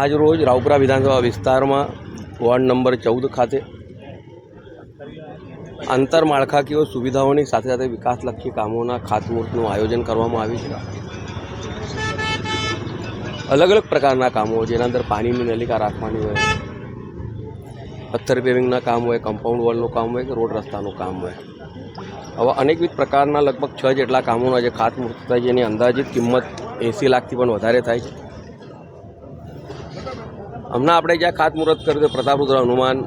આજ રોજ રાવપુરા વિધાનસભા વિસ્તારમાં વોર્ડ નંબર ચૌદ ખાતે આંતરમાળખાકીય સુવિધાઓની સાથે સાથે વિકાસલક્ષી કામોના ખાતમુહૂર્તનું આયોજન કરવામાં આવ્યું છે. અલગ અલગ પ્રકારના કામો જેના અંદર પાણીની નલિકા રાખવાની હોય, પથ્થર પેવિંગના કામ હોય કમ્પાઉન્ડ વોલનું કામ હોય કે રોડ રસ્તાનું કામ હોય. આવા અનેકવિધ પ્રકારના લગભગ છ જેટલા કામોના જે ખાતમુહૂર્ત થાય છે એની અંદાજિત કિંમત એંસી લાખથી પણ વધારે થાય છે. હમણાં આપણે જ્યાં ખાતમુહૂર્ત કર્યું તે પ્રતાપરુદ્ર હનુમાન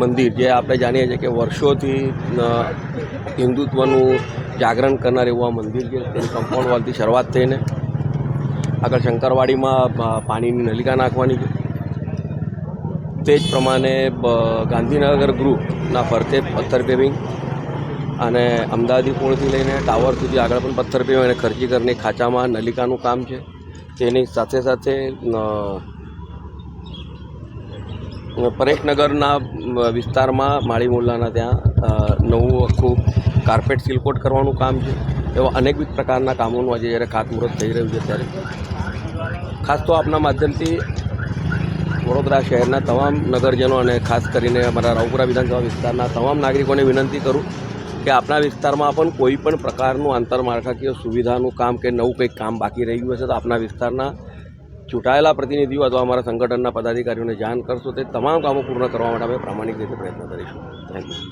મંદિર, જે આપણે જાણીએ છીએ કે વર્ષોથી હિન્દુત્વનું જાગરણ કરનાર એવું આ મંદિર છે. તેની કમ્પાઉન્ડ વોલથી શરૂઆત થઈને આગળ શંકરવાડીમાં પાણીની નલિકા નાખવાની છે. તે જ પ્રમાણે ગાંધીનગર ગ્રુપના ફરતે પથ્થર પેવિંગ અને અમદાવાદી પોળથી લઈને ટાવર સુધી આગળ પણ પથ્થર પેવિંગ અને ખર્ચી કરીને ખાંચામાં નલિકાનું કામ છે. તેની સાથે સાથે પરેશનગરના વિસ્તારમાં માળી મોલ્લાના ત્યાં નવું આખું કાર્પેટ સિલકોટ કરવાનું કામ છે. એવા અનેકવિધ પ્રકારના કામોનું આજે જ્યારે ખાતમુહૂર્ત થઈ રહ્યું છે ત્યારે. ખાસ તો આપના માધ્યમથી વડોદરા શહેરના તમામ નગરજનો અને ખાસ કરીને અમારા રાવપુરા વિધાનસભા વિસ્તારના તમામ નાગરિકોને વિનંતી કરું કે આપણા વિસ્તારમાં પણ કોઈ પણ પ્રકારનું આંતરમાળખાકીય સુવિધાનું કામ કે નવું કંઈક કામ બાકી રહી ગયું હશે તો આપણા વિસ્તારના ચૂંટાયેલા પ્રતિનિધિઓ અથવા અમારા સંગઠનના પદાધિકારીઓને જાણ કરશો તે તમામ કામો પૂર્ણ કરવા માટે અમે પ્રામાણિક રીતે પ્રયત્ન કરીશું. Thank you